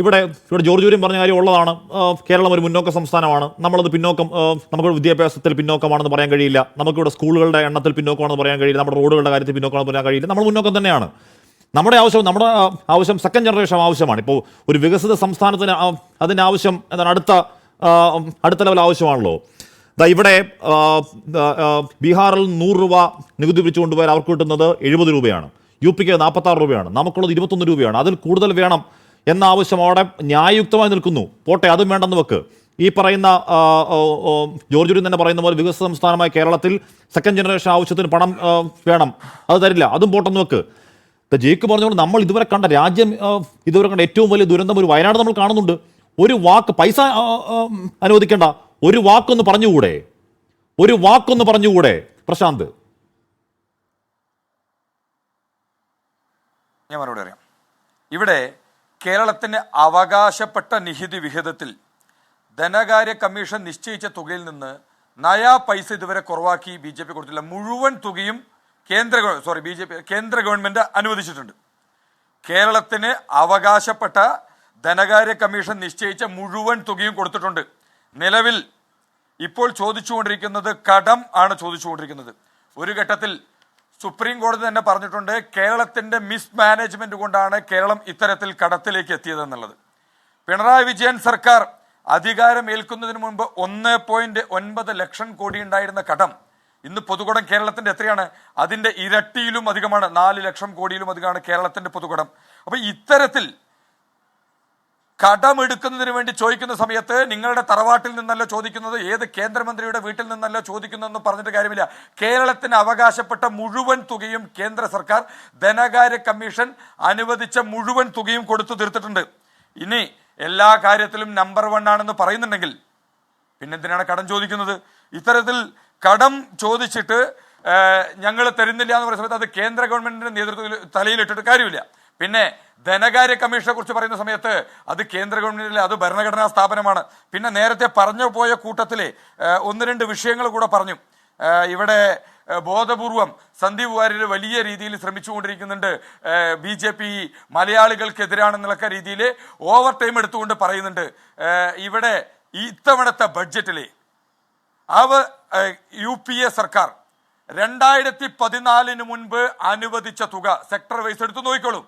ഇവിടെ ഇവിടെ ജോർജ് ജൂര്യം പറഞ്ഞ കാര്യം ഉള്ളതാണ്. കേരളം ഒരു മുന്നോക്ക സംസ്ഥാനമാണ്. നമ്മളത് പിന്നോക്കം നമുക്ക് വിദ്യാഭ്യാസത്തിൽ പിന്നോക്കമാണെന്ന് പറയാൻ കഴിയില്ല. നമുക്കിവിടെ സ്കൂളുകളുടെ എണ്ണത്തിൽ പിന്നോക്കമാണെന്ന് പറയാൻ കഴിയില്ല. നമ്മുടെ റോഡുകളുടെ കാര്യത്തിൽ പിന്നോക്കമാണെന്ന് പറയാൻ കഴിയില്ല. നമ്മൾ മുന്നോക്കം തന്നെയാണ്. നമ്മുടെ ആവശ്യം നമ്മുടെ ആവശ്യം സെക്കൻഡ് ജനറേഷൻ ആവശ്യമാണ്. ഇപ്പോൾ ഒരു വികസിത സംസ്ഥാനത്തിന് അതിന്റെ ആവശ്യം എന്താണ് അടുത്ത അടുത്ത ലെവൽ ആവശ്യമാണല്ലോ. ഇവിടെ ബീഹാറിൽ നൂറ് രൂപ നികുതി പിരിച്ചു കൊണ്ടുപോയാൽ അവർക്ക് കിട്ടുന്നത് എഴുപത് രൂപയാണ്. യു പിക്ക് നാൽപ്പത്താറ് രൂപയാണ്. നമുക്കുള്ളത് ഇരുപത്തൊന്ന് രൂപയാണ്. അതിൽ കൂടുതൽ വേണം എന്ന ആവശ്യം അവിടെ ന്യായയുക്തമായി നിൽക്കുന്നു. പോട്ടെ അതും വേണ്ടെന്ന് വെക്ക്. ഈ പറയുന്ന ആ, ഓ, ഓ, ജോർജ് തന്നെ പറയുന്ന പോലെ വികസിത സംസ്ഥാനമായ കേരളത്തിൽ സെക്കൻഡ് ജനറേഷൻ ആവശ്യത്തിന് പണം വേണം. അത് തരില്ല. അതും പോട്ടെന്ന് വെക്ക്. ജയിക്ക് പറഞ്ഞോളൂ നമ്മൾ ഇതുവരെ കണ്ട രാജ്യം ഇതുവരെ കണ്ട ഏറ്റവും വലിയ ദുരന്തം ഒരു വയനാട് നമ്മൾ കാണുന്നുണ്ട്. ഒരു വാക്ക് പൈസ അനുവദിക്കേണ്ട. ഒരു വാക്കൊന്ന് പറഞ്ഞുകൂടെ? ഒരു വാക്കൊന്ന് പറഞ്ഞുകൂടെ? പ്രശാന്ത്. ഞാൻ മറുപടി അറിയാം ഇവിടെ കേരളത്തിന് അവകാശപ്പെട്ട നിഹിതി വിഹിതത്തിൽ ധനകാര്യ കമ്മീഷൻ നിശ്ചയിച്ച തുകയിൽ നിന്ന് നയാ പൈസ ഇതുവരെ കുറവാക്കി ബി ജെ പി കൊടുത്തില്ല മുഴുവൻ തുകയും കേന്ദ്ര സോറി ബി ജെ പി കേന്ദ്ര ഗവൺമെന്റ് അനുവദിച്ചിട്ടുണ്ട്. കേരളത്തിന് അവകാശപ്പെട്ട ധനകാര്യ കമ്മീഷൻ നിശ്ചയിച്ച മുഴുവൻ തുകയും കൊടുത്തിട്ടുണ്ട്. നിലവിൽ ഇപ്പോൾ ചോദിച്ചുകൊണ്ടിരിക്കുന്നത് കടം ആണ് ചോദിച്ചുകൊണ്ടിരിക്കുന്നത്. ഒരു ഘട്ടത്തിൽ സുപ്രീം കോടതി തന്നെ പറഞ്ഞിട്ടുണ്ട് കേരളത്തിന്റെ മിസ് മാനേജ്മെന്റ് കൊണ്ടാണ് കേരളം ഇത്തരത്തിൽ കടത്തിലേക്ക് എത്തിയതെന്നുള്ളത്. പിണറായി വിജയൻ സർക്കാർ അധികാരം ഏൽക്കുന്നതിന് മുൻപ് ഒന്ന് പോയിന്റ് ഒൻപത് ലക്ഷം കോടി ഉണ്ടായിരുന്ന കടം ഇന്ന് പൊതുകടം കേരളത്തിന്റെ എത്രയാണ്? അതിന്റെ ഇരട്ടിയിലും അധികമാണ്. നാല് ലക്ഷം കോടിയിലും അധികമാണ് കേരളത്തിന്റെ പൊതുകടം. അപ്പൊ ഇത്തരത്തിൽ കടമെടുക്കുന്നതിന് വേണ്ടി ചോദിക്കുന്ന സമയത്ത് നിങ്ങളുടെ തറവാട്ടിൽ നിന്നല്ല ചോദിക്കുന്നത് ഏത് കേന്ദ്രമന്ത്രിയുടെ വീട്ടിൽ നിന്നല്ല ചോദിക്കുന്നതെന്ന് പറഞ്ഞിട്ട് കാര്യമില്ല. കേരളത്തിന് അവകാശപ്പെട്ട മുഴുവൻ തുകയും കേന്ദ്ര സർക്കാർ ധനകാര്യ കമ്മീഷൻ അനുവദിച്ച മുഴുവൻ തുകയും കൊടുത്തു തീർത്തിട്ടുണ്ട്. ഇനി എല്ലാ കാര്യത്തിലും നമ്പർ വൺ ആണെന്ന് പറയുന്നുണ്ടെങ്കിൽ പിന്നെന്തിനാണ് കടം ചോദിക്കുന്നത്? ഇത്തരത്തിൽ കടം ചോദിച്ചിട്ട് ഞങ്ങൾ തരുന്നില്ല എന്ന് പറയുന്ന സമയത്ത് അത് കേന്ദ്ര ഗവൺമെന്റിന്റെ നേതൃത്വത്തിൽ തലയിലിട്ടിട്ട് കാര്യമില്ല. പിന്നെ ധനകാര്യ കമ്മീഷനെ കുറിച്ച് പറയുന്ന സമയത്ത് അത് കേന്ദ്ര ഗവൺമെന്റിലെ അത് ഭരണഘടനാ സ്ഥാപനമാണ്. പിന്നെ നേരത്തെ പറഞ്ഞു പോയ കൂട്ടത്തിലെ ഒന്ന് രണ്ട് വിഷയങ്ങൾ കൂടെ പറഞ്ഞു. ഇവിടെ ബോധപൂർവം സന്ദീപ് വാര്യർ വലിയ രീതിയിൽ ശ്രമിച്ചുകൊണ്ടിരിക്കുന്നുണ്ട്. ബി ജെ പി മലയാളികൾക്കെതിരാണെന്നുള്ള രീതിയിൽ ഓവർ ടൈം എടുത്തുകൊണ്ട് പറയുന്നുണ്ട്. ഇവിടെ ഇത്തവണത്തെ ബഡ്ജറ്റിലെ അവ യു പി എ സർക്കാർ രണ്ടായിരത്തി പതിനാലിന് മുൻപ് അനുവദിച്ച തുക സെക്ടർ വൈസ് എടുത്തു നോക്കിക്കോളൂ.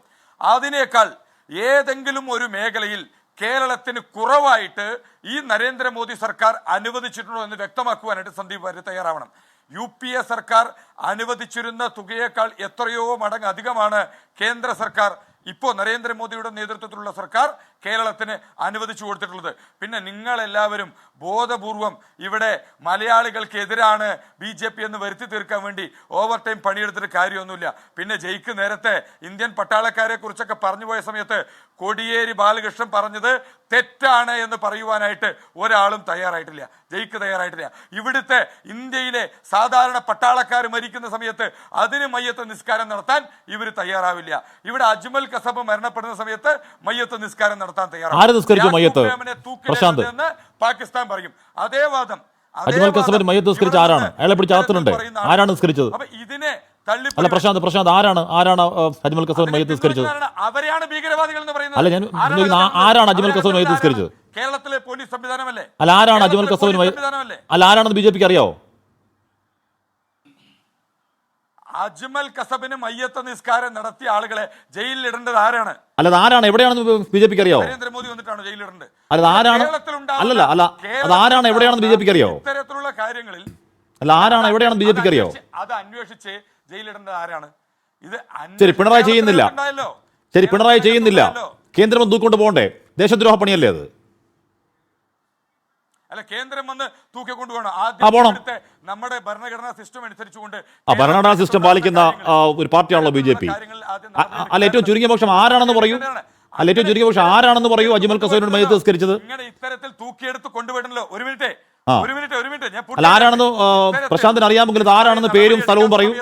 അതിനേക്കാൾ ഏതെങ്കിലും ഒരു മേഖലയിൽ കേരളത്തിന് കുറവായിട്ട് ഈ നരേന്ദ്രമോദി സർക്കാർ അനുവദിച്ചിട്ടുണ്ടോ എന്ന് വ്യക്തമാക്കുവാനായിട്ട് സന്ദീപ് വാര്യർ തയ്യാറാവണം. യു പി എ സർക്കാർ അനുവദിച്ചിരുന്ന തുകയേക്കാൾ എത്രയോ മടങ്ങ് അധികമാണ് കേന്ദ്ര സർക്കാർ. ഇപ്പോൾ നരേന്ദ്രമോദിയുടെ നേതൃത്വത്തിലുള്ള സർക്കാർ കേരളത്തിന് അനുവദിച്ചു കൊടുത്തിട്ടുള്ളത്. പിന്നെ നിങ്ങൾ എല്ലാവരും ബോധപൂർവം ഇവിടെ മലയാളികൾക്കെതിരാണ് ബി ജെ പി എന്ന് വരുത്തി തീർക്കാൻ വേണ്ടി ഓവർ ടൈം പണിയെടുത്തിട്ട് കാര്യമൊന്നുമില്ല. പിന്നെ ജയിക്ക് നേരത്തെ ഇന്ത്യൻ പട്ടാളക്കാരെ കുറിച്ചൊക്കെ പറഞ്ഞു പോയ സമയത്ത് കോടിയേരി ബാലകൃഷ്ണൻ പറഞ്ഞത് തെറ്റാണ് എന്ന് പറയുവാനായിട്ട് ഒരാളും തയ്യാറായിട്ടില്ല. ജയിക്ക് തയ്യാറായിട്ടില്ല. ഇവിടുത്തെ ഇന്ത്യയിലെ സാധാരണ പട്ടാളക്കാർ മരിക്കുന്ന സമയത്ത് അതിന് മയ്യത്ത് നിസ്കാരം നടത്താൻ ഇവർ തയ്യാറാവില്ല. ഇവിടെ അജ്മൽ കസബ് മരണപ്പെടുന്ന സമയത്ത് മയ്യത്ത് നിസ്കാരം നടത്താൻ തയ്യാറാണ്. മയ്യത്ത്? പ്രശാന്ത്. പാകിസ്ഥാൻ പറയും. അതേ വാദം അജ്മൽ വാദം കസബിന് മയ്യത്ത് നിസ്കരിച്ച ആരാണ്? അയാളെ പിടിച്ച് അകത്തുണ്ട് ആരാണ് നിസ്കരിച്ചത്? ഇതിനെ അല്ല പ്രശാന്ത് പ്രശാന്ത് ആരാണ്? ആരാണ് അജ്മൽ കസബൻ മയ്യത്ത് നിസ്കരിച്ചത്? അവരെയാണ് ഭീകരവാദികൾ എന്ന് പറയുന്നത്. അല്ല, ഞാൻ ആരാണ് അജ്മൽ കസബൻ മയ്യത്ത് നിസ്കരിച്ചത്? കേരളത്തിലെ പോലീസ് സംവിധാനമല്ലേ? അല്ല ആരാണ് അജ്മൽ കസബൻ കസബിൻ അല്ല ആരാണെന്ന് ബി ജെ പിക്ക് അറിയാവോ? അജ്മൽ കസബിന് മയ്യത്ത നിസ്കാരം നടത്തിയ ആളുകളെ ജയിലിൽ ഇടേണ്ടത് ആരാണ്? അല്ലാതെ ആരാണ്? എവിടെയാണെന്ന് ബി ജെ പിക്ക് അറിയാവോ? നരേന്ദ്രമോദി വന്നിട്ടാണ് ജയിലിൽ ഇടേണ്ടത്? ആരാണ്? അല്ലല്ല അല്ല അത് ആരാണ്? എവിടെയാണെന്ന് ബി ജെ പിക്ക് അറിയാവോ? ഇത്തരത്തിലുള്ള കാര്യങ്ങളിൽ അല്ല ആരാണ്? എവിടെയാണെന്ന് ബി ജെ പിക്ക് അറിയാവോ? അത് അന്വേഷിച്ച്- ജയിലിൽ ഇടേണ്ടത് ജയിലിടേണ്ടത് ആരാണ്? ഇത് ശരി പിണറായി ചെയ്യുന്നില്ല. ശരി പിണറായി ചെയ്യുന്നില്ല. കേന്ദ്രം തൂക്കൊണ്ട് പോകണ്ടേ? ദേശദ്രോഹ പണിയല്ലേ അത്? അല്ല കേന്ദ്രം വന്ന് തൂക്കിക്കൊണ്ടുപോകണം പോകണം. ആദ്യം നമ്മുടെ ഭരണഘടനാ സിസ്റ്റം അനുസരിച്ചുകൊണ്ട് ആ ഭരണഘടനാ സിസ്റ്റം പാലിക്കുന്ന ഒരു പാർട്ടിയാണല്ലോ ബി ജെ പി. അല്ല ഏറ്റവും ചുരുങ്ങിയ പക്ഷം ആരാണെന്ന് പറയൂ? അല്ല ഏറ്റവും ചുരുങ്ങിയ പക്ഷം ആരാണെന്ന് പറയൂ? അജ്മൽ കസോരിനോട് മയ്യത്ത് നിസ്കരിച്ചത് ഇങ്ങനെ ഇത്തരത്തിൽ തൂക്കിയെടുത്ത് കൊണ്ടുപോയിട്ടല്ലോ ഒരു മിനിറ്റ് ഒരു മിനിറ്റ് ഒരു മിനിറ്റ് അല്ല ആരാണെന്ന് പ്രശാന്തിന് അറിയാമെങ്കിൽ ഇത് ആരാണെന്ന് പേരും സ്ഥലവും പറയും.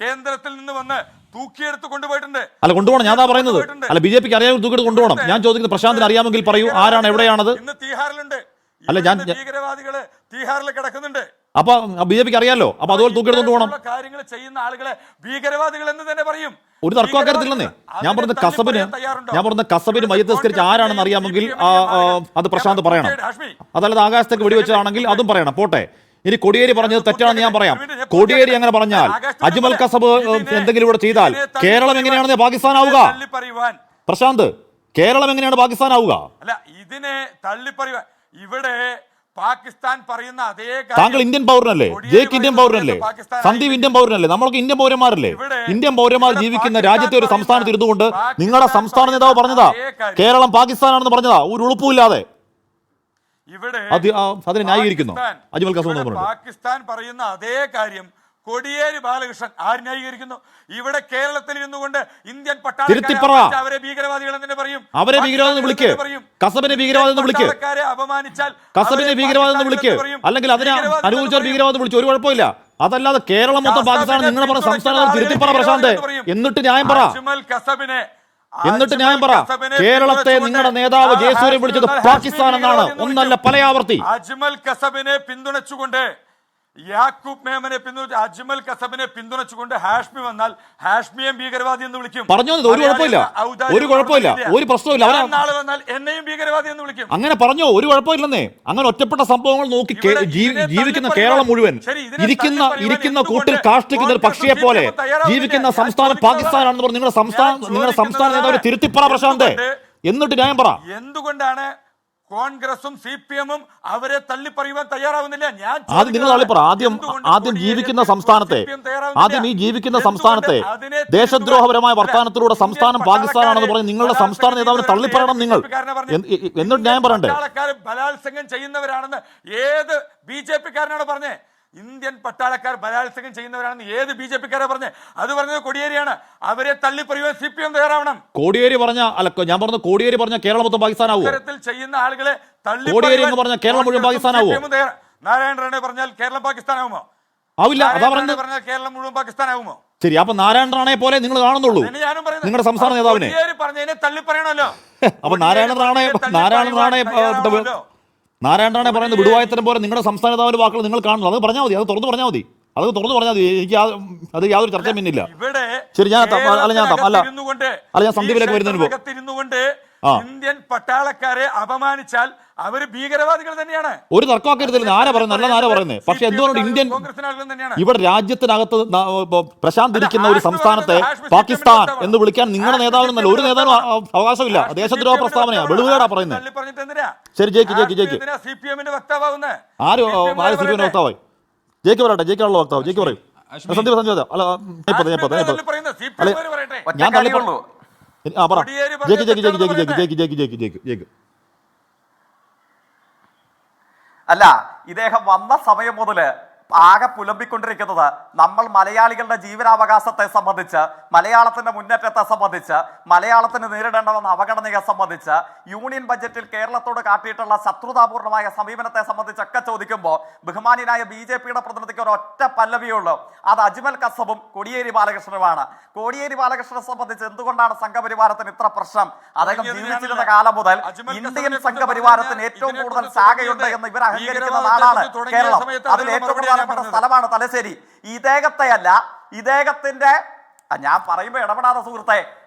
കേന്ദ്രത്തിൽ നിന്ന് വന്ന് തൂക്കിയെടുത്ത് കൊണ്ടുപോയിട്ടുണ്ട്. അല്ല കൊണ്ടുപോകണം ഞാൻ താ പറയുന്നത്. അല്ല ബി ജെ പിക്ക് അറിയാമെങ്കിൽ തൂക്കിട്ട് കൊണ്ടുപോകണം. ഞാൻ ചോദിക്കുന്നത് പ്രശാന്തിന് അറിയാമെങ്കിൽ പറയൂ ആരാണ് എവിടെയാണത്? ഇന്ന് തീഹാറിലുണ്ട്. അല്ല, ഞാൻ- ഭീകരവാദികൾ തീഹാറിൽ കിടക്കുന്നുണ്ട്. അപ്പൊ ബി ജെ പിക്ക് അറിയാലോ. അപ്പൊ അതുപോലെ തൂക്കിയെടുത്തോണ്ട് പോകണം. കാര്യങ്ങൾ ചെയ്യുന്ന ആളുകളെ ഭീകരവാദികൾ എന്ന് തന്നെ പറയും. ഒരു തർക്കം അക്കാര്യത്തില്ലെന്നേ ഞാൻ പറഞ്ഞ കസബിന് ഞാൻ പറഞ്ഞ കസബിന് മയ്യത്ത് ആരാണെന്ന് അറിയാമെങ്കിൽ അത് പ്രശാന്ത് പറയണം. അതല്ലാതെ ആകാശത്തേക്ക് വെടിവെച്ചതാണെങ്കിൽ അതും പറയണം. പോട്ടെ. ഇനി കൊടിയേരി പറഞ്ഞത് തെറ്റാണെന്ന് ഞാൻ പറയാം. കൊടിയേരി അങ്ങനെ പറഞ്ഞാൽ അജ്മൽ കസബ് എന്തെങ്കിലും ഇവിടെ ചെയ്താൽ കേരളം എങ്ങനെയാണെന്ന് പാകിസ്ഥാൻ ആവുക തള്ളിപ്പറയുവാൻ. പ്രശാന്ത് കേരളം എങ്ങനെയാണ് പാകിസ്ഥാൻ ആവുക അല്ല ഇതിനെ തള്ളിപ്പറയുവാൻ. ഇവിടെ പാകിസ്ഥാൻ പറയുന്ന അതേ താങ്കൾ ഇന്ത്യൻ പൗരനല്ലേ? ജയ്ക്ക് ജേക്ക് ഇന്ത്യൻ പൗരനല്ലേ? സന്ദീപ് ഇന്ത്യൻ പൗരനല്ലേ? നമ്മൾക്ക് ഇന്ത്യൻ പൗരന്മാരല്ലേ? ഇന്ത്യൻ പൗരന്മാർ ജീവിക്കുന്ന രാജ്യത്തെ ഒരു സംസ്ഥാനത്ത് ഇരുന്നുകൊണ്ട് നിങ്ങളുടെ സംസ്ഥാന നേതാവ് പറഞ്ഞതാ. കേരളം പാകിസ്ഥാനാണെന്ന് പറഞ്ഞതാ. ഒരു ഉളുപ്പുമില്ലാതെ ഇവിടെ അതിനെ ന്യായീകരിക്കുന്നു. അജ്മൽ കസൂർ പാകിസ്ഥാൻ പറയുന്ന അതേ കാര്യം കൊടിയേരി ബാലകൃഷ്ണൻ ആര് ന്യായീകരിക്കുന്നു? ഇവിടെ കേരളത്തിൽ ഇരുന്നുകൊണ്ട് ഇന്ത്യൻ പട്ടാളക്കാരെ അവരെ ഭീകരവാദികൾ തന്നെ പറയും. അവരെ ഭീകരവാദികൾ വിളിക്ക്. പറയും. കസബിനെ ഭീകരവാദം എന്ന് വിളിക്ക്. കസബിനെ ഭീകരവാദം എന്ന് വിളിക്ക്. അല്ലെങ്കിൽ അതിനെ അനുകൂലിച്ച ഭീകരവാദം വിളിച്ചു ഒരു കുഴപ്പമില്ല. അതല്ലാതെ കേരളം മൊത്തം പാകിസ്ഥാനം പാകിസ്ഥാൻ നിങ്ങൾ പറഞ്ഞ സംസ്ഥാനം തിരുത്തി തിരുത്തിപ്പറ പ്രശാന്ത്. എന്നിട്ട് ന്യായം പറ. എന്നിട്ട് ഞാൻ ന്യായം പറ. കേരളത്തെ നിങ്ങളുടെ നേതാവ് ജയസൂര്യം ജയസൂര്യൻ വിളിച്ചത് പാകിസ്ഥാൻ എന്നാണ് ഒന്നല്ല പല പലയാവർത്തി. അജ്മൽ കസബിനെ പിന്തുണച്ചുകൊണ്ട് യാക്കൂബ് മേമനെ പിന്തുണച്ച് അജ്മൽ കസബിനെ പിന്തുണച്ചുകൊണ്ട് ഹാഷ്മി വന്നാൽ ഹാഷ്മിയെ ഭീകരവാദി എന്ന് വിളിക്കും. പറഞ്ഞു ഒരു കുഴപ്പമില്ല. ഒരു കുഴപ്പമില്ല. ഒരു പ്രശ്നമില്ല നാളെ വന്നാൽ എന്നെയും ഭീകരവാദി എന്ന് വിളിക്കും. അങ്ങനെ പറഞ്ഞോ? ഒരു കുഴപ്പമില്ലെന്നേ. അങ്ങനെ ഒറ്റപ്പെട്ട സംഭവങ്ങൾ നോക്കി ജീവിക്കുന്ന കേരളം മുഴുവൻ ഇരിക്കുന്ന ഇരിക്കുന്ന കൂട്ടിൽ കാഷ്ടിക്കുന്ന ഒരു പക്ഷിയെ പോലെ? ജീവിക്കുന്ന ഞാൻ സംസ്ഥാനം പാകിസ്ഥാനാണെന്ന് പറഞ്ഞു നിങ്ങളുടെ സംസ്ഥാന നിങ്ങളുടെ സംസ്ഥാന നേതാവ് തിരുത്തിപ്പറ പ്രശാന്തേ. എന്നിട്ട് ന്യായം പറ. എന്തുകൊണ്ടാണ് കോൺഗ്രസും സി പി എമ്മും അവരെ തള്ളിപ്പറയുവാൻ തയ്യാറാവുന്നില്ല. ഞാൻ ആദ്യം നിങ്ങൾ ആദ്യം ആദ്യം ജീവിക്കുന്ന സംസ്ഥാനത്തെ ആദ്യം ഈ ജീവിക്കുന്ന സംസ്ഥാനത്തെ ദേശദ്രോഹപരമായ വർത്തമാനത്തിലൂടെ സംസ്ഥാനം പാകിസ്ഥാനാണെന്ന് പറഞ്ഞ് നിങ്ങളുടെ സംസ്ഥാന നേതാവിനെ തള്ളിപ്പറയണം നിങ്ങൾ. എന്നിട്ട് ന്യായം പറയണ്ടേ? ബലാത്സംഗം ചെയ്യുന്നവരാണെന്ന് ഏത് ബി ജെ പിക്കാരനാണ് പറഞ്ഞേ? ഇന്ത്യൻ പട്ടാളക്കാർ ബലാത്സംഗം ചെയ്യുന്നവരാണെന്ന് ഏത് ബി ജെ പിക്കാരെ പറഞ്ഞ്? അത് പറഞ്ഞത് കോടിയേരിയാണ്. അവരെ തള്ളി പറയുവാൻ സി പി എം തയ്യാറാവണം. കോടിയേരി പറഞ്ഞ അല്ല ഞാൻ പറഞ്ഞു കോടിയേരി പറഞ്ഞ കേരളം മൊത്തം പാകിസ്ഥാൻ ഇത്തരത്തിൽ ചെയ്യുന്ന ആളുകളെ തള്ളി കോടിയേരി എന്ന് പറഞ്ഞ കേരളം മുഴുവൻ പാകിസ്ഥാൻ നാരായണ റാണെ പറഞ്ഞാൽ കേരളം പാകിസ്ഥാനാവുമോ? ആവില്ല അതാ പറഞ്ഞത്. പറഞ്ഞാൽ കേരളം മുഴുവൻ പാകിസ്ഥാനാവുമോ? ശരി അപ്പൊ നാരായണ റാണയെ പോലെ നിങ്ങൾ കാണുന്നുള്ളൂ. നിങ്ങളുടെ സംസ്ഥാന നേതാവിനെ. പറഞ്ഞതിനെ തള്ളി പറയണല്ലോ അപ്പൊ നാരായണ റാണെ കോടിയേരി നാരായണ റാണെ തള്ളിപ്പറയുവാൻ പറയുന്നത് വിടുവായത്തരം പോലെ നിങ്ങളുടെ സംസ്ഥാന നേതാവിന്റെ വാക്കുകൾ നിങ്ങൾ കാണുന്നു അത് പറഞ്ഞാൽ മതി അത് തുറന്നു പറഞ്ഞാൽ മതി അത് തുറന്നു പറഞ്ഞാൽ മതി എനിക്ക് അത് യാതൊരു ചർച്ചയും പിന്നില്ല ശരി, ഞാൻ. അല്ല, ഞാൻ. അല്ല. അല്ല, ഞാൻ സന്ദീപിലേക്ക് വരുന്നതിന്. ഇന്ത്യൻ പട്ടാളക്കാരെ അപമാനിച്ചാൽ അവർ ഭീകരവാദികൾ തന്നെയാണ്. ഒരു തർക്കമാക്കരുത് ആരാ പറയുന്നത് നല്ല ആരാ പറയുന്നത്. പക്ഷെ എന്തുകൊണ്ട് ഇന്ത്യൻ ഇവിടെ രാജ്യത്തിനകത്ത് പ്രശാന്തിരിക്കുന്ന പ്രശാന്ത് ഇരിക്കുന്ന ഒരു സംസ്ഥാനത്തെ പാകിസ്ഥാൻ എന്ന് വിളിക്കാൻ നിങ്ങളുടെ നേതാവിനല്ല ഒരു നേതാവിനും അവകാശമില്ല. ദേശദ്രോഹ പ്രസ്താവനയാണ് പ്രസ്താവനയാ. വക്താവാണ്. പറയുന്നത്? ശരി, ജയിക്ക്, ജയിക്ക്, ജയിക്ക്. ആര് ആര് സി പി എമ്മിന്റെ വക്താവായി? ജയിക്ക് പറയട്ടെ ജയിക്കാനുള്ള വക്താവ് ജയിക്ക് പറയും. സന്ദീപ് സന്ദീപ് അല്ല ഞാൻ ഇപ്പോ ഞാൻ ഇപ്പോ ഹാഷ്മി ഞാൻ ഇപ്പോ തള്ളി പറയുന്നത് CPM അല്ലെ, കാര് പറയട്ടെ. ഞാൻ തള്ളി കാര്യമുള്ളൂ. ആ പറ. ജയിക്ക് ജയിക്ക് ജയിക്ക് ജയിക്ക് തെറ്റാണെന്ന് ജയിക്ക് ജയിക്ക് ജയിക്ക് ജയിക്ക് ജയിക്ക്. അല്ല ഇദ്ദേഹം വന്ന സമയം മുതൽ ആകെ പുലമ്പിക്കൊണ്ടിരിക്കുന്നത് നമ്മൾ മലയാളികളുടെ ജീവനാവകാശത്തെ സംബന്ധിച്ച് മലയാളത്തിന്റെ മുന്നേറ്റത്തെ സംബന്ധിച്ച് മലയാളത്തിന് നേരിടേണ്ടതെന്ന അവഗണനയെ സംബന്ധിച്ച് യൂണിയൻ ബജറ്റിൽ കേരളത്തോട് കാട്ടിയിട്ടുള്ള ശത്രുതാപൂർണമായ സമീപനത്തെ സംബന്ധിച്ചൊക്കെ ചോദിക്കുമ്പോൾ ബഹുമാനിയായ ബി ജെ പിയുടെ പ്രതിനിധിക്ക് ഒരൊറ്റ ഒറ്റ പല്ലവിയേ ഉള്ളൂ. അത് അജ്മൽ കസബും കോടിയേരി ബാലകൃഷ്ണനുമാണ്. കോടിയേരി ബാലകൃഷ്ണനെ സംബന്ധിച്ച് എന്തുകൊണ്ടാണ് സംഘപരിവാരത്തിന് ഇത്ര പ്രശ്നം? അദ്ദേഹം ജീവിച്ചിരുന്ന. കാലം മുതൽ ഇന്ത്യൻ സംഘപരിവാരത്തിന് ഏറ്റവും കൂടുതൽ ശാഖയുണ്ട് എന്ന് ഇവർ അഹങ്കരിക്കുന്ന നാടാണ് കേരളം. അതിൽ ഏറ്റവും പ്രധാനപ്പെട്ട സ്ഥലമാണ് തലശ്ശേരി. ഇദ്ദേഹത്തെയല്ല ഇദ്ദേഹത്തിന്റെ ഞാൻ പറയുമ്പോൾ ഇടപെടാതെ സുഹൃത്തെ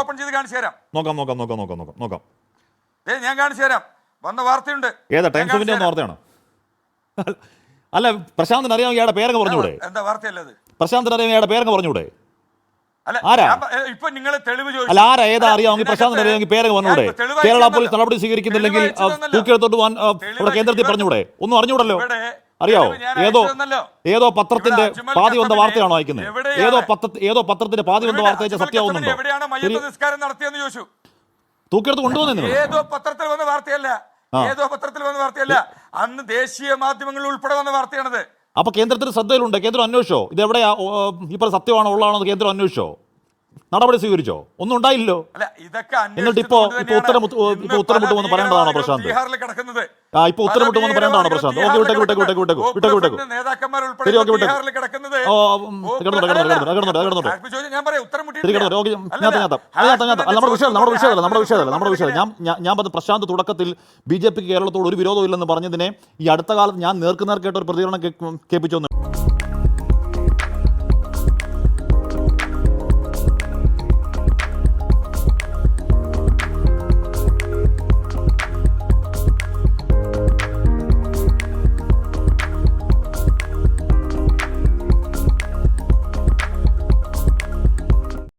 ഓപ്പൺ ചെയ്ത് കാണിച്ചു തരാം. നോക്കാം നോക്കാം നോക്കാം നോക്കാം നോക്കാം നോക്കാം. ഏ ഞാൻ കാണിച്ചു തരാം. വന്ന വാർത്തയുണ്ട്. ഏതാ ടൈംസ് ഓഫ് ഇന്ത്യ. വാർത്തയാണ്? അല്ല പ്രശാന്തിന് അറിയാം ഇയാളുടെ പേരങ്ങ് പറഞ്ഞൂടെ എന്താ വാർത്തയല്ല അത്? പ്രശാന്തിന് അറിയാം ഇയാളുടെ പേരങ്ങ് പറഞ്ഞൂടെ അല്ല ആരാ? ഏതാ അറിയാമെങ്കിൽ പ്രശാന്തിന് അറിയാമെങ്കിൽ പേരങ്ങ് പറഞ്ഞൂടെ കേരള പോലീസ്. നടപടി സ്വീകരിക്കുന്നില്ലെങ്കിൽ തൂക്കിയെടുത്തോട്ട്. പോകാൻ ഇവിടെ കേന്ദ്രത്തിൽ പറഞ്ഞൂടെ ഒന്നും അറിഞ്ഞൂടല്ലോ അറിയാവോ? ഏതോ ഏതോ പത്രത്തിന്റെ പാതി വന്ന വാർത്തയാണോ അയക്കുന്നത്? ഏതോ പത്ര ഏതോ പത്രത്തിന്റെ പാതി വന്ന വാർത്ത അയച്ച ചോദിച്ചു. തൂക്കിയെടുത്ത് കൊണ്ടുവന്നു ഏതോ പത്രത്തിൽ വന്ന വാർത്തയല്ല. ഏതോ പത്രത്തിൽ വന്ന വാർത്തയല്ല. അന്ന് ദേശീയ മാധ്യമങ്ങളിൽ ഉൾപ്പെടെ വന്ന വാർത്തയാണത്. അപ്പൊ കേന്ദ്രത്തിന് ശ്രദ്ധയിലുണ്ട്. കേന്ദ്രം അന്വേഷിച്ചോ? ഇത് എവിടെയാ ഇപ്പൊ ഇപ്പോൾ സത്യമാണോ ഉള്ളതാണോ കേന്ദ്രം അന്വേഷിച്ചോ? നടപടി സ്വീകരിച്ചോ ഒന്നും ഉണ്ടായില്ലോ അല്ല എന്നിട്ട് ഇപ്പോ- ഇപ്പോ ഉത്തരം ഇപ്പോ ഉത്തരം മുട്ടുമെന്ന് പറയേണ്ടതാണോ പ്രശാന്ത്? ആ, ഇപ്പൊ ഉത്തരം വന്ന് പറയേണ്ടതാണോ പ്രശാന്ത്? ഓക്കേ, വിട്ടേക്ക്, വിട്ടേക്ക്, വിട്ടേക്ക്, വിട്ടേക്ക്, വിട്ടേക്ക്, വിട്ടേക്ക്. ശരി, ഓക്കെ വിട്ടേക്ക്. കിടക്കുന്നത് ഓ, കിടന്നോട്ടെ, ശരി ഓക്കെ അല്ല, ഞാൻ ഞാൻ ഞാൻ നമ്മുടെ വിഷയമല്ല നമ്മുടെ വിഷയമല്ല നമ്മുടെ വിഷയമല്ല നമ്മുടെ വിഷയമല്ല ഞാൻ ഞാൻ പറഞ്ഞ പ്രശാന്ത് തുടക്കത്തിൽ ബി ജെ പിക്ക് കേരളത്തോട് ഒരു വിരോധമില്ലെന്ന് പറഞ്ഞതിനെ ഈ അടുത്ത കാലത്ത് ഞാൻ നേർക്ക് നേർ കേട്ട ഒരു പ്രതികരണം കേൾപ്പിച്ചു